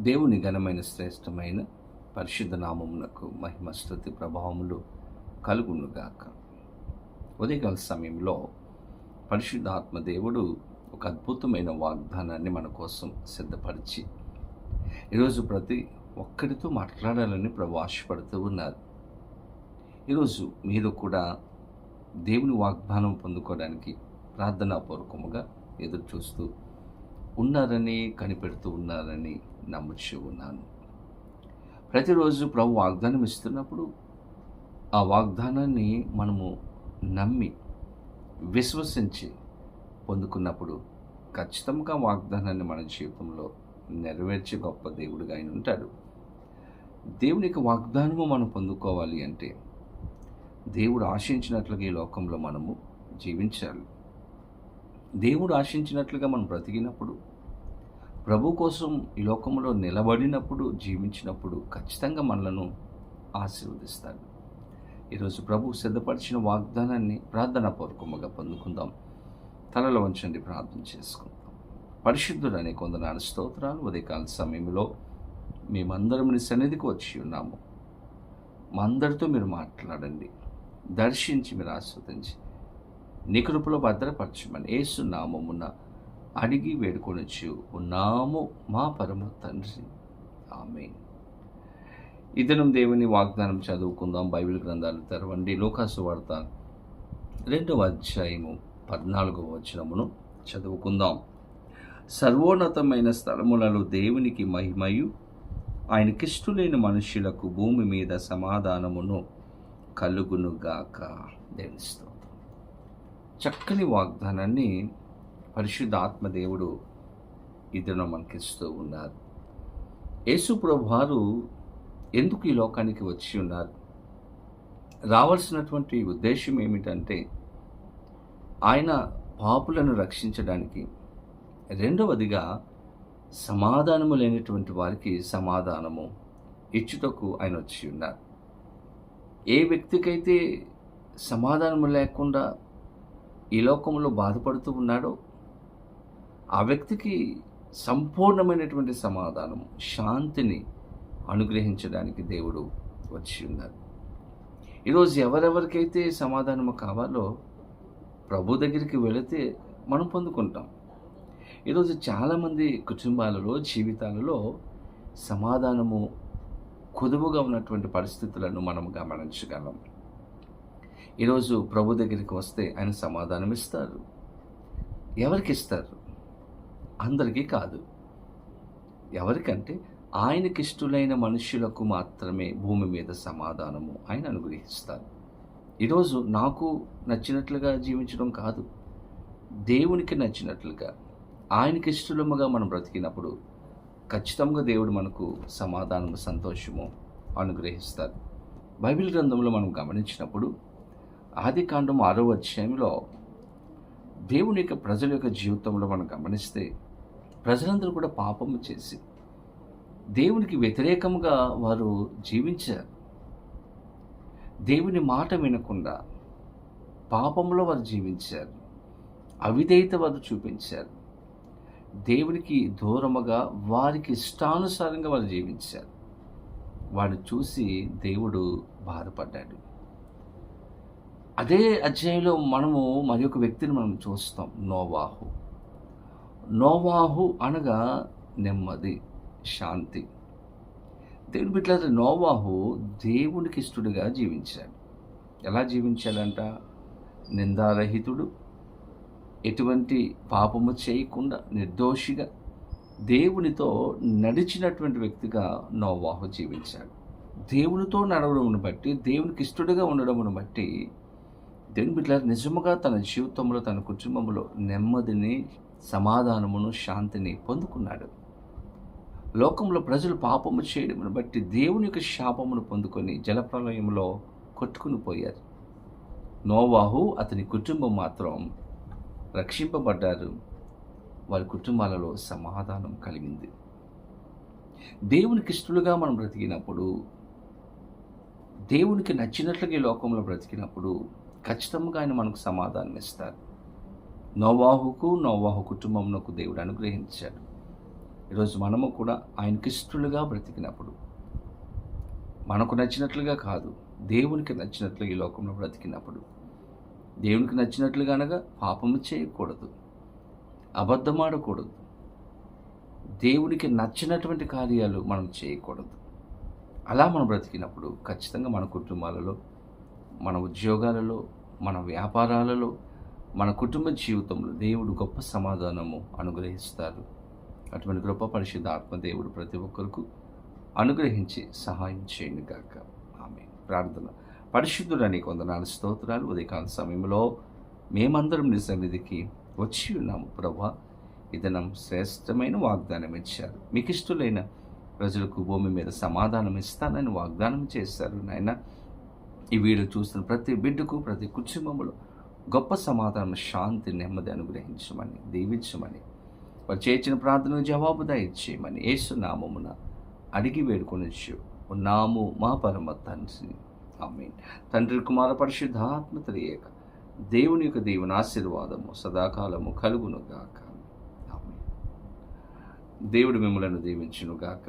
దేవుని ఘనమైన శ్రేష్టమైన పరిశుద్ధ నామమునకు మహిమ స్థుతి ప్రభావములు కలుగునుగాక. ఉదయకాల సమయంలో పరిశుద్ధాత్మ దేవుడు ఒక అద్భుతమైన వాగ్దానాన్ని మన కోసం సిద్ధపరిచి ఈరోజు ప్రతి ఒక్కరితో మాట్లాడాలని ప్రభు ఆశపడుతూ ఉన్నారు. ఈరోజు మీరు కూడా దేవుని వాగ్దానం పొందుకోవడానికి ప్రార్థనాపూర్వకముగా ఎదురు చూస్తూ ఉన్నారని కనిపెడుతూ ఉన్నారని నమ్ముచూ ఉన్నాను. ప్రతిరోజు ప్రభు వాగ్దానం ఇస్తున్నప్పుడు ఆ వాగ్దానాన్ని మనము నమ్మి విశ్వసించి పొందుకున్నప్పుడు ఖచ్చితంగా వాగ్దానాన్ని మన జీవితంలో నెరవేర్చే గొప్ప దేవుడిగా ఆయన ఉంటాడు. దేవుని యొక్క వాగ్దానము మనం పొందుకోవాలి అంటే దేవుడు ఆశించినట్లుగా ఈ లోకంలో మనము జీవించాలి. దేవుడు ఆశించినట్లుగా మనం బ్రతికినప్పుడు ప్రభు కోసం ఈ లోకంలో నిలబడినప్పుడు జీవించినప్పుడు ఖచ్చితంగా మనలను ఆశీర్వదిస్తాడు. ఈరోజు ప్రభు సిద్ధపరిచిన వాగ్దానాన్ని ప్రార్థనాపూర్వకముగా పొందుకుందాం. తలలో వంచండి ప్రార్థన చేసుకుందాం. పరిశుద్ధుడు అనే కొందనాడు స్తోత్రాలు ఉదయకాల సమయంలో మేమందరం నీ సన్నిధికి వచ్చి ఉన్నాము. మా అందరితో మీరు మాట్లాడండి. దర్శించి మీరు ఆస్వాదించి నీ కృపలో భద్రపరచమని ఏసు నామమున అడిగి వేడుకొనిచ్చు ఉన్నాము మా పరమ తండ్రి. ఆమె ఇదనం దేవుని వాగ్దానం చదువుకుందాం బైబిల్ గ్రంథాలు తెరవండి. లోకాసు వార్త రెండవ అధ్యాయము పద్నాలుగవ వచనమును చదువుకుందాం. సర్వోన్నతమైన స్థలములలో దేవునికి మహిమయు ఆయనకిష్టులేని మనుష్యులకు భూమి మీద సమాధానమును కలుగునుగాక. దేవిస్తూ చక్కని వాగ్దానాన్ని పరిశుద్ధాత్మ దేవుడు ఇద్దరు మనకిస్తూ ఉన్నారు. యేసు ప్రభువారు ఎందుకు ఈ లోకానికి వచ్చి ఉన్నారు? రావాల్సినటువంటి ఉద్దేశం ఏమిటంటే ఆయన పాపులను రక్షించడానికి రెండవదిగా సమాధానము లేనటువంటి వారికి సమాధానము ఇచ్చుటకు ఆయన వచ్చి ఉన్నారు. ఏ వ్యక్తికైతే సమాధానము లేకుండా ఈ లోకంలో బాధపడుతూ ఉన్నాడో ఆ వ్యక్తికి సంపూర్ణమైనటువంటి సమాధానం శాంతిని అనుగ్రహించడానికి దేవుడు వచ్చి ఉన్నారు. ఈరోజు ఎవరెవరికైతే సమాధానము కావాలో ప్రభు దగ్గరికి వెళితే మనం పొందుకుంటాం. ఈరోజు చాలామంది కుటుంబాలలో జీవితాలలో సమాధానము కుదువుగా ఉన్నటువంటి పరిస్థితులను మనం గమనించగలం. ఈరోజు ప్రభు దగ్గరికి వస్తే ఆయన సమాధానం ఇస్తారు. ఎవరికి ఇస్తారు అందరికీ కాదు. ఎవరికంటే ఆయనకి ఇష్టలైన మనుష్యులకు మాత్రమే భూమి మీద సమాధానము ఆయన అనుగ్రహిస్తారు. ఈరోజు నాకు నచ్చినట్లుగా జీవించడం కాదు. దేవునికి నచ్చినట్లుగా ఆయనకి ఇష్టలముగా మనం బ్రతికినప్పుడు ఖచ్చితంగా దేవుడు మనకు సమాధానము సంతోషము అనుగ్రహిస్తారు. బైబిల్ గ్రంథంలో మనం గమనించినప్పుడు ఆది కాండం ఆరో అధ్యాయంలో దేవుని యొక్క ప్రజల యొక్క జీవితంలో మనం గమనిస్తే ప్రజలందరూ కూడా పాపము చేసి దేవునికి వ్యతిరేకంగా వారు జీవించారు. దేవుని మాట వినకుండా పాపంలో వారు జీవించారు. అవిధేయత వారు చూపించారు. దేవునికి దూరముగా వారికి ఇష్టానుసారంగా వారు జీవించారు. వాడు చూసి దేవుడు బాధపడ్డాడు. అదే అధ్యాయంలో మనము మరి ఒక వ్యక్తిని మనం చూస్తాం నోవాహు. నోవాహు అనగా నెమ్మది శాంతి. దేవుని బిడ్డ నోవాహు దేవునికి ఇష్టడుగా జీవించాడు. ఎలా జీవించాడంట? నిందారహితుడు ఎటువంటి పాపము చేయకుండా నిర్దోషిగా దేవునితో నడిచినటువంటి వ్యక్తిగా నోవాహు జీవించాడు. దేవునితో నడవడమును బట్టి దేవునికి ఇష్టడుగా ఉండడమును బట్టి దేవుని బిడ్డ నిజముగా తన జీవితంలో తన కుటుంబంలో నెమ్మదిని సమాధానమును శాంతిని పొందుకున్నాడు. లోకంలో ప్రజలు పాపము చేయడమును బట్టి దేవుని యొక్క శాపమును పొందుకొని జలప్రలయంలో కొట్టుకుని పోయారు. నోవాహు అతని కుటుంబం మాత్రం రక్షింపబడ్డారు. వారి కుటుంబాలలో సమాధానం కలిగింది. దేవునికి ఇష్టలుగా మనం బ్రతికినప్పుడు దేవునికి నచ్చినట్లుగా ఈ లోకంలో బ్రతికినప్పుడు ఖచ్చితంగా ఆయన మనకు సమాధానం ఇస్తారు. నోవాహుకు నోవాహు కుటుంబంలోకు దేవుడు అనుగ్రహించాడు. ఈరోజు మనము కూడా ఆయన ఇష్టలుగా బ్రతికినప్పుడు మనకు నచ్చినట్లుగా కాదు దేవునికి నచ్చినట్లు ఈ లోకంలో బ్రతికినప్పుడు దేవునికి నచ్చినట్లుగా అనగా పాపము చేయకూడదు అబద్ధమాడకూడదు దేవునికి నచ్చినటువంటి కార్యాలు మనం చేయకూడదు. అలా మనం బ్రతికినప్పుడు ఖచ్చితంగా మన కుటుంబాలలో మన ఉద్యోగాలలో మన వ్యాపారాలలో మన కుటుంబ జీవితంలో దేవుడు గొప్ప సమాధానము అనుగ్రహిస్తారు. అటువంటి గొప్ప పరిశుద్ధ ఆత్మదేవుడు ప్రతి ఒక్కరికి అనుగ్రహించి సహాయం చేయను గాక. ఆమె ప్రార్థన. పరిశుద్ధుడని కొందనాలు స్తోత్రాలు. ఉదయకాల సమయంలో మేమందరం నీ సన్నిధికి వచ్చి ఉన్నాము ప్రభా. ఇదనం శ్రేష్టమైన వాగ్దానం ఇచ్చారు. మీకు ఇష్టలైన ప్రజలకు భూమి మీద సమాధానం ఇస్తానని వాగ్దానం చేశారు నాయన. ఈ వీడియో చూస్తున్న ప్రతి బిడ్డకు ప్రతి కుటుంబంలో గొప్ప సమాధానం శాంతి నెమ్మది అనుగ్రహించమని దీవించమని వారు చేసిన ప్రార్థనకు జవాబు దయచేయమని ఏసునామమున అడిగి వేడుకొని ఉన్నాము మా పరమ తండ్రి ఆమె తండ్రి కుమార పరిశుద్ధాత్మ త్రియేక దేవుని యొక్క దేవుని ఆశీర్వాదము సదాకాలము కలుగును గాక. ఆమె దేవుడు మిమ్మలను దీవించును గాక.